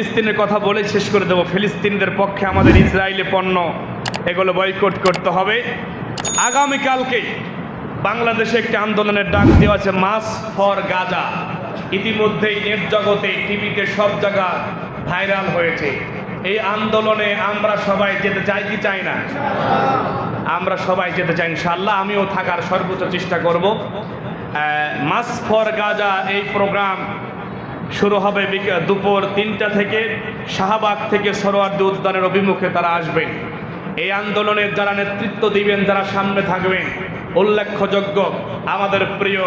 ফিলিস্তিনের কথা বলে শেষ করে দেবো। ফিলিস্তিনদের পক্ষে আমাদের ইসরায়েলি পণ্য এগুলো বয়কট করতে হবে। আগামীকালকে বাংলাদেশে একটি আন্দোলনের ডাক দেওয়া আছে মাস ফর গাজা ইতিমধ্যেই নেট জগতে, টিভিতে সব জায়গা ভাইরাল হয়েছে। এই আন্দোলনে আমরা সবাই যেতে চাই কি চাই না? আমরা সবাই যেতে চাই ইনশাল্লাহ আমিও থাকার সর্বোচ্চ চেষ্টা করব। মাস ফর গাজা এই প্রোগ্রাম শুরু হবে দুপুর তিনটা থেকে শাহবাগ থেকে সরোয়ার্দী উদ্যানের অভিমুখে তারা আসবেন। এই আন্দোলনের যারা নেতৃত্ব দিবেন, যারা সামনে থাকবেন, উল্লেখযোগ্য আমাদের প্রিয়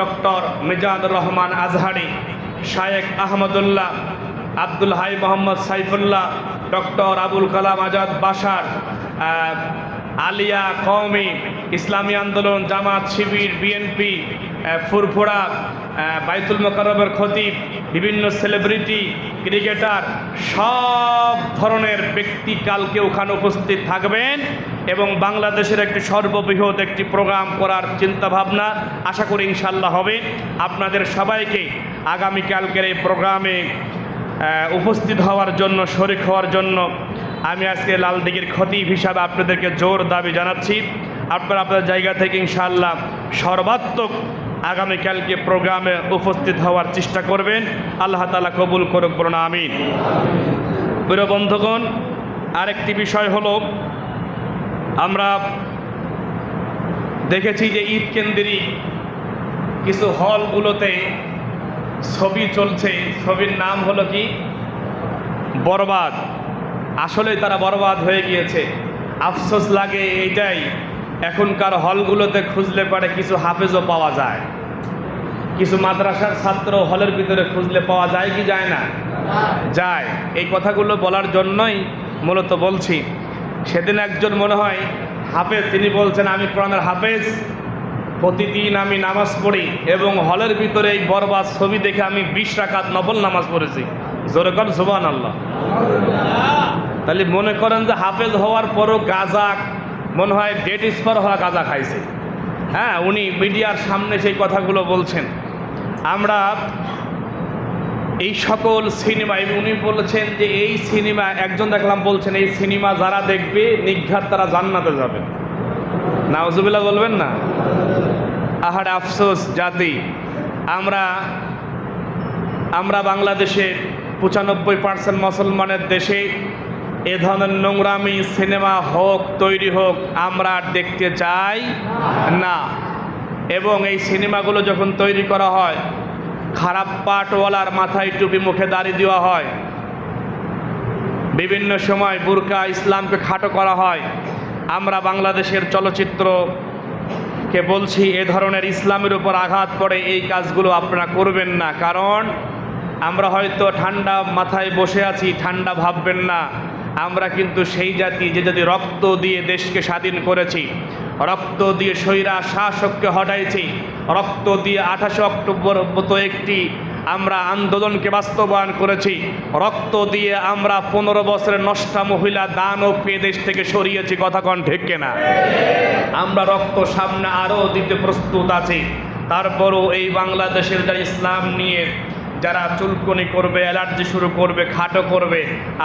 ডক্টর মিজানুর রহমান আজহারি শায়েক আহমদুল্লাহ, আব্দুল হাই মোহাম্মদ সাইফুল্লাহ, ডক্টর আবুল কালাম আজাদ বাসার আলিয়া কওমি, ইসলামী আন্দোলন, জামাত শিবির, বিএনপি ফুরফুরা বাইতুল মোকাররমের খতিব, বিভিন্ন সেলিব্রিটি ক্রিকেটার সব ধরনের ব্যক্তি কালকে ওখানে উপস্থিত থাকবেন এবং বাংলাদেশের একটি সর্ববৃহৎ একটি প্রোগ্রাম করার চিন্তাভাবনা আশা করি ইনশাল্লাহ হবে। আপনাদের সবাইকে আগামীকালকের এই প্রোগ্রামে উপস্থিত হওয়ার জন্য, শরিক হওয়ার জন্য আমি আজকে লালদিঘির খতিব হিসাবে আপনাদেরকে জোর দাবি জানাচ্ছি। আপনারা আপনার জায়গা থেকে ইনশাআল্লাহ সর্বাত্মক আগামীকালকে প্রোগ্রামে উপস্থিত হওয়ার চেষ্টা করবেন। আল্লাহ তালা কবুল করুক, বলুন আমিন। প্রিয় বন্ধুগণ, আরেকটি বিষয় হলো, আমরা দেখেছি যে ঈদ কেন্দ্রিক কিছু হলগুলোতে ছবি চলছে। ছবির নাম হলো কি? বরবাদ। আসলে তারা বরবাদ হয়ে গিয়েছে। আফসোস লাগে এইটাই। এখনকার হলগুলোতে খুঁজলে পারে কিছু হাফেজও পাওয়া যায়। কিছু মাদ্রাসার ছাত্র হলের ভিতরে খুঁজলে পাওয়া যায় কি যায় না? যায়। এই কথাগুলো বলার জন্যই মূলত বলছি। সেদিন একজন মনে হয় হাফেজ, তিনি বলছেন, আমি কোরআনের হাফেজ, প্রতিদিন আমি নামাজ পড়ি এবং হলের ভিতরে এই বরবাদ ছবি দেখে আমি বিশ রাকাত নবল নামাজ পড়েছি। জোরে কর সুবান আল্লাহ তাহলে মনে করেন যে হাফেজ হওয়ার পরও গাজা, মনে হয় ডেট স্পার হওয়া গাজা খাইছে। হ্যাঁ উনি মিডিয়ার সামনে সেই কথাগুলো বলছেন। আমরা এই সকল সিনেমা উনি বলেছেন যে এই সিনেমা, একজন দেখলাম বলছেন, এই সিনেমা যারা দেখবে, নিঘাত তারা জান্নাতে যাবে। নাওজুবিল্লাহ বলবেন না? আহার আফসোস, জাতি। আমরা আমরা বাংলাদেশে পঁচানব্বই পার্সেন্ট মুসলমানের দেশে এ ধরনের নোংরামি, সিনেমা হোক, তৈরি হোক, আমরা দেখতে চাই না। এবং এই সিনেমাগুলো যখন তৈরি করা হয়, খারাপ পাটওয়ালার মাথায় টুপি মুখে দাড়ি দেওয়া হয়। বিভিন্ন সময় বুরকা ইসলামকে খাটো করা হয়। আমরা বাংলাদেশের চলচ্চিত্রকে বলছি, এ ধরনের ইসলামের উপর আঘাত পড়ে এই কাজগুলো আপনারা করবেন না। কারণ আমরা হয়তো ঠান্ডা মাথায় বসে আছি, ঠান্ডা ভাববেন না। আমরা কিন্তু সেই জাতি যে জাতি রক্ত দিয়ে দেশকে স্বাধীন করেছি, রক্ত দিয়ে সৈরা শাসককে হটাইছি, রক্ত দিয়ে আঠাশে অক্টোবর মতো একটি আমরা আন্দোলনকে বাস্তবায়ন করেছি, রক্ত দিয়ে আমরা পনেরো বছরের নষ্টা মহিলা দান ও পেয়ে দেশ থেকে সরিয়েছি, কথা কন ঠিক না আমরা রক্ত সামনে আরও দিতে প্রস্তুত আছি, তারপরও এই বাংলাদেশের যারা ইসলাম নিয়ে যারা চুলকনি করবে, অ্যালার্জি শুরু করবে, খাটো করবে,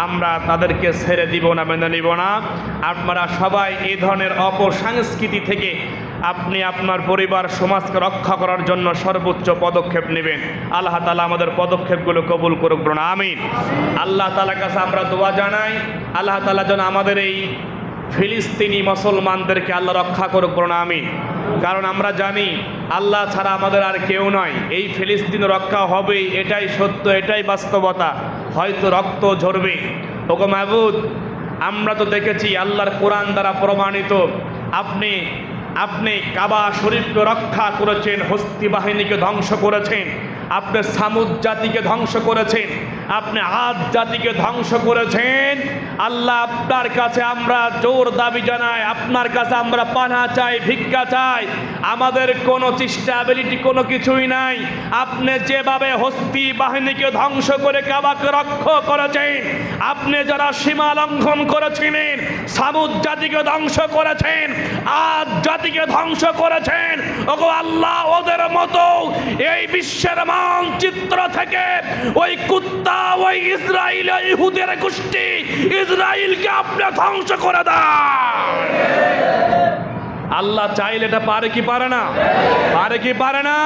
আমরা তাদেরকে ছেড়ে দিব না মেনে নিব না। আপনারা সবাই এই ধরনের অপসংস্কৃতি থেকে আপনি আপনার পরিবার, সমাজকে রক্ষা করার জন্য সর্বোচ্চ পদক্ষেপ নেবেন। আল্লাহ তালা আমাদের পদক্ষেপগুলো কবুল করুক, বলুন, আমিন। আল্লাহ তালার কাছে আমরা দোয়া জানাই। আল্লাহ তালা যেন আমাদের এই ফিলিস্তিনি মুসলমানদেরকে আল্লাহ রক্ষা করুক, বলুন, আমিন। কারণ আমরা জানি আল্লাহ ছাড়া আমাদের আর কেউ নয়। এই ফিলিস্তিন রক্ষা হবেই এটাই সত্য, এটাই বাস্তবতা। হয়তো রক্ত ঝরবে। ওগো মাহবুদ, আমরা তো দেখেছি আল্লাহর কোরআন দ্বারা প্রমাণিত। আপনি আপনি কাবা শরীফকে রক্ষা করেছেন, হস্তি বাহিনীকে ধ্বংস করেছেন। আপনি সামুদ জাতিকে ধ্বংস করেছেন, আপনি আদ জাতিকে ধ্বংস করেছেন। আল্লাহ আপনার কাছে আমরা জোর দাবি জানাই, আপনার কাছে আমরা পানা চাই, ভিক্ষা চাই। আমাদের কোনো চেষ্টা কোনো কিছুই নাই। আপনি যেভাবে হস্তি বাহিনীকে ধ্বংস করে কাবাকে রক্ষা করেছেন, আপনি যারা সীমা লঙ্ঘন করেছিলেন, সামুদ জাতিকে ধ্বংস করেছেন, আদ জাতিকে ধ্বংস করেছেন, ওগো আল্লাহ ওদের মতো এই বিশ্বের মা মানচিত্র থেকে ওই কুত্তা, ওই ইসরায়েল ইহুদের গোষ্ঠী ইসরায়েলকে আপনি ধ্বংস করে দেন আল্লাহ চাইলে এটা পারে কি পারে না? পারে কি পারে না?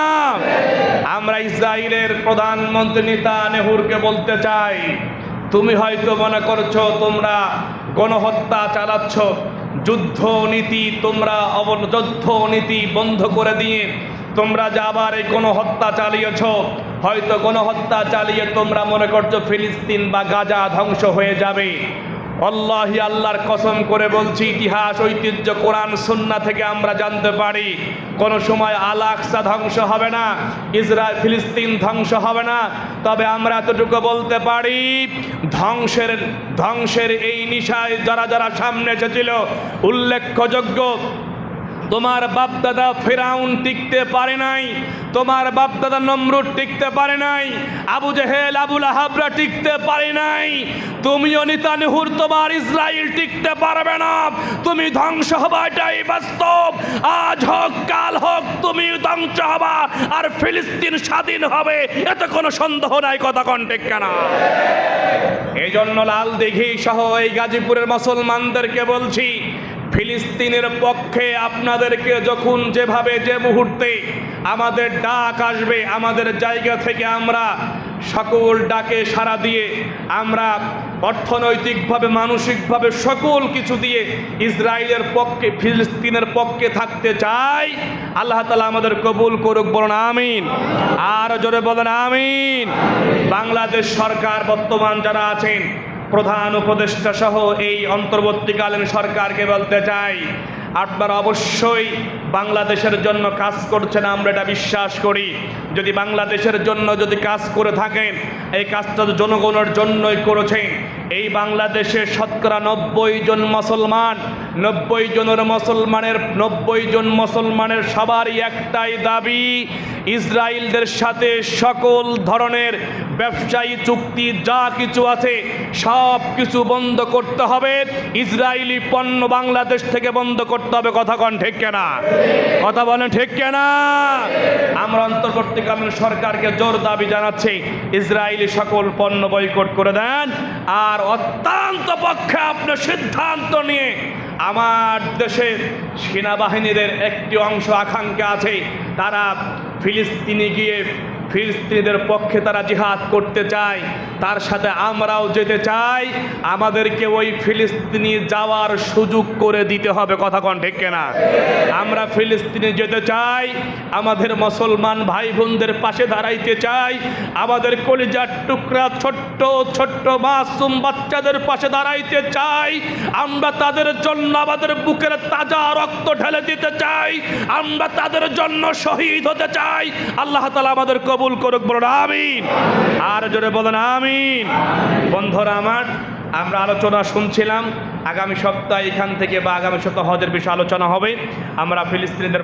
আমরা ইসরায়েলের প্রধানমন্ত্রী নেতা নেহুরকে বলতে চাই, তুমি হয়তো মনে করছ তোমরা গণহত্যা চালাচ্ছ যুদ্ধ নীতি তোমরা অবন যুদ্ধ নীতি বন্ধ করে দিয়ে তোমরা যে আবার এই কোনো হত্যা চালিয়েছ, হয়তো কোনো হত্যা চালিয়ে তোমরা মনে করছ ফিলিস্তিন বা গাজা ধ্বংস হয়ে যাবে। আল্লাহি আল্লাহর কসম করে বলছি, ইতিহাস, ঐতিহ্য, কোরআন সুন্না থেকে আমরা জানতে পারি, কোন সময় আল আকসা ধ্বংস হবে না, ইসরায়েল, ফিলিস্তিন ধ্বংস হবে না। তবে আমরা এতটুকু বলতে পারি, ধ্বংসের ধ্বংসের এই নিশায় যারা যারা সামনে এসেছিল, উল্লেখযোগ্য তোমার বাপদাদা ফেরাউন টিকতে পারে নাই, তোমার বাপদাদা নমরুদ টিকতে পারে নাই, আবু জেহেল আবুল আহাবরা টিকতে পারে নাই, তুমিও নিতানহুর তোমার ইসরায়েল টিকতে পারবে না, তুমি ধ্বংস হবা এটাই বাস্তব, আজ হোক, কাল হোক, তুমি ধ্বংস হবা, আর ফিলিস্তিন স্বাধীন হবে, এতে কোনো সন্দেহ নাই কথা কন্টেক কেনা। এই জন্য লাল দিঘি সহ এই গাজীপুরের মুসলমানদেরকে বলছি ফিলিস্তিনের পক্ষে আপনাদেরকে যখন যেভাবে যে মুহূর্তে আমাদের ডাক আসবে, আমাদের জায়গা থেকে আমরা সকল ডাকে সাড়া দিয়ে, আমরা অর্থনৈতিকভাবে, মানসিকভাবে সকল কিছু দিয়ে ইসরায়েলের পক্ষে, ফিলিস্তিনের পক্ষে থাকতে চাই। আল্লাহ তালা আমাদের কবুল করুক, বলুন আমিন। আর জোরে বলেন আমিন। বাংলাদেশ সরকার বর্তমান যারা আছেন প্রধান উপদেষ্টা সহ এই অন্তর্বর্তীকালীন সরকারকে বলতে চাই, আপনারা অবশ্যই বাংলাদেশের জন্য কাজ করছেন, আমরা এটা বিশ্বাস করি। যদি বাংলাদেশের জন্য যদি কাজ করে থাকেন, এই কাজটা জনগণের জন্যই করেছেন। এই বাংলাদেশে শতকরা নব্বই জন মুসলমান নব্বই জনের মুসলমানের, নব্বই জন মুসলমানের সবারই একটাই দাবি, ইসরায়েলদের সাথে সকল ধরনের ব্যবসায়ী চুক্তি যা কিছু আছে সব কিছু বন্ধ করতে হবে। ইসরায়েলি পণ্য বাংলাদেশ থেকে বন্ধ করতে হবে। কথা কন ঠিক কেনা? কথা বলেন ঠিক কেনা? আমরা অন্তর্বর্তীকালীন সরকারকে জোর দাবি জানাচ্ছি, ইসরায়েলি সকল পণ্য বয়কট করে দেন। আর অত্যন্ত পক্ষে আপনি সিদ্ধান্ত নিয়ে আমার দেশের সেনাবাহিনীদের একটি অংশ আকাঙ্ক্ষা আছে। তারা ফিলিস্তিনে গিয়ে ফিলিস্তিনিদের পক্ষে তারা জিহাদ করতে চায়, তার সাথে আমরাও যেতে চাই। আমাদেরকে ওই ফিলিস্তিনি যাওয়ার সুযোগ করে দিতে হবে, কথা কন ঠিক কেনা? আমরা ফিলিস্তিনি যেতে চাই, আমাদের মুসলমান ভাই বোনদের পাশে দাঁড়াইতে চাই, আমাদের কলিজার টুকরা ছোট্ট ছোট্ট মাসুম বাচ্চাদের পাশে দাঁড়াইতে চাই। আমরা তাদের জন্য আমাদের বুকের তাজা রক্ত ঢেলে দিতে চাই। আমরা তাদের জন্য শহীদ হতে চাই। আল্লাহ তালা আমাদের কবুল করুক, বলুন আমিন। আর জোরে বলুন আমিন। বন্ধুরা আমার, আমরা আলোচনা শুনছিলাম, আগামী সপ্তাহে এখান থেকে বা আগামী সপ্তাহ হজের বিষয়ে আলোচনা হবে। আমরা ফিলিস্তিনিদের